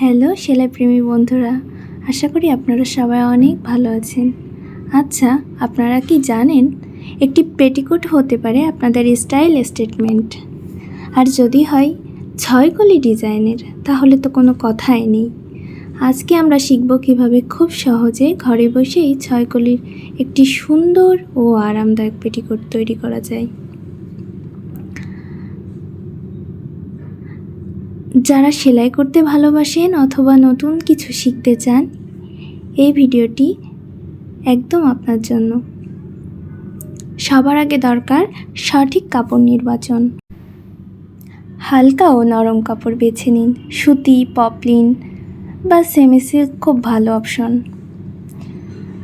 Hello সেলাইপ্রেমী বন্ধুরা। আশা করি আপনারা সবাই অনেক ভালো আছেন। আচ্ছা আপনারা কি জানেন, একটি পেটিকোট হতে পারে আপনাদের স্টাইল স্টেটমেন্ট। আর যদি হয় ছয় কলি ডিজাইনের, তাহলে তো কোনো কথাই নেই। আজকে আমরা শিখব কীভাবে খুব সহজে ঘরে বসেই ছয় কলির একটি সুন্দর ও আরামদায়ক পেটিকোট তৈরি করা যায়। যারা সেলাই করতে ভালোবাসেন অথবা নতুন কিছু শিখতে চান, এই ভিডিওটি একদম আপনার জন্য। সবার আগে দরকার সঠিক কাপড় নির্বাচন। হালকা ও নরম কাপড় বেছে নিন, সুতি, পপলিন বা সেমি সিল্ক খুব ভালো অপশন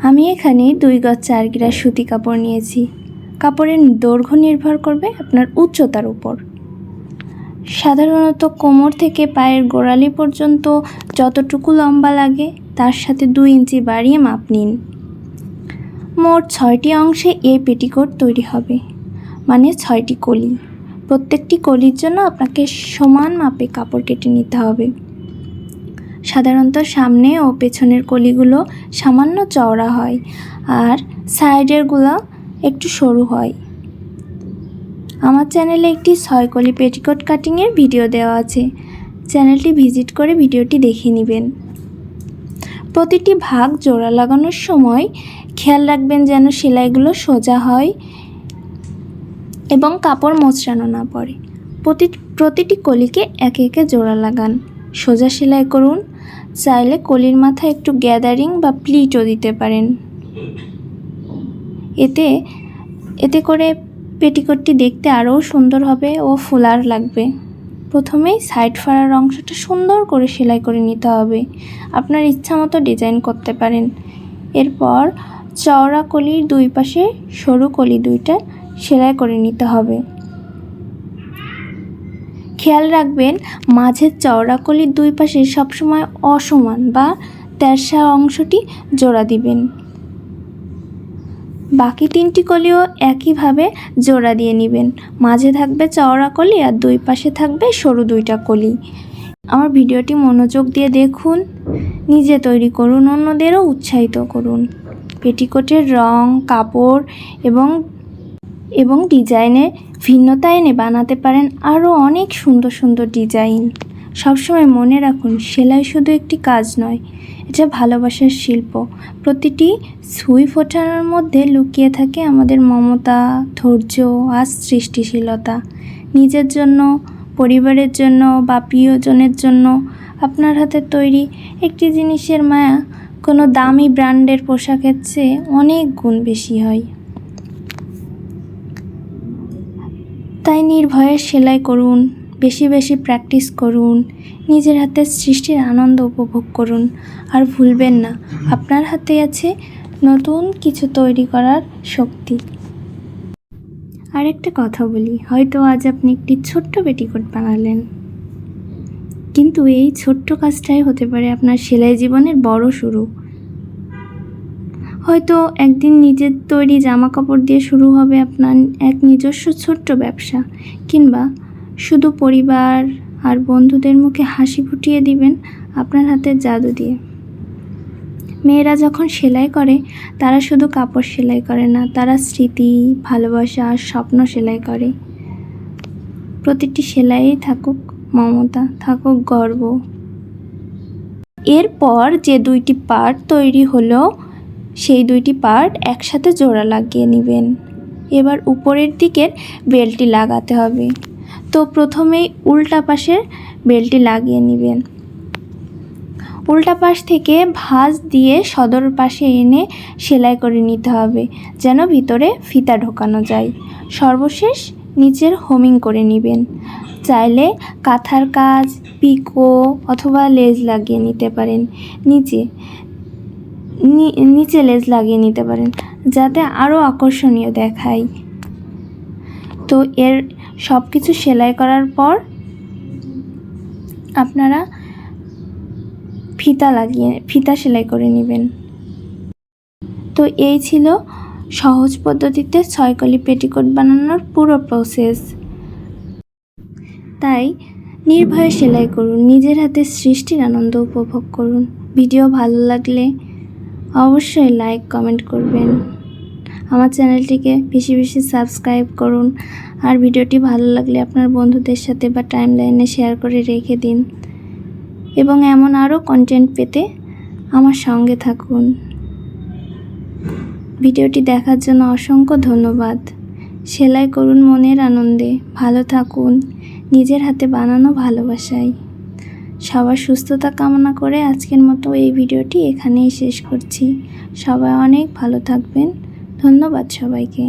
আমি এখানে দুই গজ চার গিরা সুতি কাপড় নিয়েছি। কাপড়ের দৈর্ঘ্য নির্ভর করবে আপনার উচ্চতার উপর। সাধারণত কোমর থেকে পায়ের গোড়ালি পর্যন্ত যতটুকু লম্বা লাগে, তার সাথে দুই ইঞ্চি বাড়িয়ে মাপ নিন। মোট ছয়টি অংশে এই পেটিকোট তৈরি হবে মানে ছয়টি কলি। প্রত্যেকটি কলির জন্য আপনাকে সমান মাপে কাপড় কেটে নিতে হবে। সাধারণত সামনে ও পেছনের কলিগুলো সামান্য চওড়া হয়, আর সাইডেরগুলো একটু সরু হয়। আমার চ্যানেলে একটি ছয় কলি পেটিকোট কাটিংয়ের ভিডিও দেওয়া আছে। চ্যানেলটি ভিজিট করে ভিডিওটি দেখে নেবেন। প্রতিটি ভাগ জোড়া লাগানোর সময় খেয়াল রাখবেন যেন সেলাইগুলো সোজা হয় এবং কাপড় মোচড়ানো না পড়ে। প্রতি, প্রতিটি কলিকে একে একে জোড়া লাগান। সোজা সেলাই করুন। চাইলে কলির মাথায় একটু গ্যাদারিং বা প্লিটও দিতে পারেন। এতে এতে করে পেটিকোটটি দেখতে আরও সুন্দর হবে ও ফুলার লাগবে। প্রথমেই সাইড ফাড়ার অংশটা সুন্দর করে সেলাই করে নিতে হবে। আপনার ইচ্ছা মতো ডিজাইন করতে পারেন। এরপর চওড়া কলির দুই পাশে সরু কলি দুইটা সেলাই করে নিতে হবে। খেয়াল রাখবেন, মাঝের চওড়া কলির দুই পাশে সবসময় অসমান বা তেরসা অংশটি জোড়া দিবেন। বাকি তিনটি কলিও একইভাবে জোড়া দিয়ে নেবেন। মাঝে থাকবে চওড়া কলি আর দুই পাশে থাকবে সরু দুইটা কলি। আমার ভিডিওটি মনোযোগ দিয়ে দেখুন, নিজে তৈরি করুন, অন্যদেরও উৎসাহিত করুন। পেটিকোটের রং, কাপড় এবং এবং ডিজাইনে ভিন্নতা এনে বানাতে পারেন আরও অনেক সুন্দর সুন্দর ডিজাইন। সবসময় মনে রাখুন, সেলাই শুধু একটি কাজ নয় এটা ভালোবাসার শিল্প। প্রতিটি সুই ফোটানোর মধ্যে লুকিয়ে থাকে আমাদের মমতা, ধৈর্য আর সৃষ্টিশীলতা। নিজের জন্য, পরিবারের জন্য বা প্রিয়জনের জন্য আপনার হাতে তৈরি একটি জিনিসের মায়া কোনো দামি ব্র্যান্ডের পোশাকের চেয়ে অনেক গুণ বেশি হয়। তাই নির্ভয়ে সেলাই করুন বেশি বেশি প্র্যাকটিস করুন, নিজের হাতে সৃষ্টির আনন্দ উপভোগ করুন। আর ভুলবেন না, আপনার হাতে আছে নতুন কিছু তৈরি করার শক্তি। আর একটা কথা বলি, হয়তো আজ আপনি একটি ছোট্ট পেটিকোট বানালেন। কিন্তু এই ছোট্ট কাজটাই হতে পারে আপনার সেলাই জীবনের বড় শুরু। হয়তো একদিন নিজের তৈরি জামা কাপড় দিয়ে শুরু হবে আপনার এক নিজস্ব ছোট্ট ব্যবসা, কিংবা শুধু পরিবার আর বন্ধুদের মুখে হাসি ফুটিয়ে দিবেন আপনার হাতের জাদু দিয়ে। মেয়েরা যখন সেলাই করে, তারা শুধু কাপড় সেলাই করে না, তারা স্মৃতি, ভালোবাসা আর স্বপ্ন সেলাই করে। প্রতিটি সেলাইয়ে থাকুক মমতা, থাকুক গর্ব। এরপর যে দুইটি পার্ট তৈরি হলো, সেই দুইটি পার্ট একসাথে জোড়া লাগিয়ে নেবেন। এবার উপরের দিকের বেলটি লাগাতে হবে। তো প্রথমেই উল্টা পাশের বেলটি লাগিয়ে নেবেন। উল্টা পাশ থেকে ভাঁজ দিয়ে সদর পাশে এনে সেলাই করে নিতে হবে, যেন ভিতরে ফিতা ঢোকানো যায়। সর্বশেষ নিচের হোমিং করে নেবেন। চাইলে কাঁথার কাজ, পিকো অথবা লেজ লাগিয়ে নিতে পারেন। নিচে নিচে লেজ লাগিয়ে নিতে পারেন, যাতে আরও আকর্ষণীয় দেখায়। তো এর সব কিছু সেলাই করার পর আপনারা ফিতা লাগিয়ে, ফিতা সেলাই করে নেবেন। তো এই ছিল সহজ পদ্ধতিতে ছয়কলি পেটিকোট বানানোর পুরো প্রসেস তাই নির্ভয়ে সেলাই করুন, নিজের হাতে সৃষ্টির আনন্দ উপভোগ করুন। ভিডিও ভালো লাগলে অবশ্যই লাইক কমেন্ট করবেন। আমার চ্যানেলটিকে বেশি বেশি সাবস্ক্রাইব করুন। আর ভিডিওটি ভালো লাগলে আপনার বন্ধুদের সাথে বা টাইম লাইনে শেয়ার করে রেখে দিন। এবং এমন আরও কন্টেন্ট পেতে আমার সঙ্গে থাকুন। ভিডিওটি দেখার জন্য অসংখ্য ধন্যবাদ। সেলাই করুন মনের আনন্দে। ভালো থাকুন। নিজের হাতে বানানো ভালোবাসায় সবার সুস্থতা কামনা করে আজকের মতো এই ভিডিওটি এখানেই শেষ করছি। সবাই অনেক ভালো থাকবেন। ধন্যবাদ সবাইকে।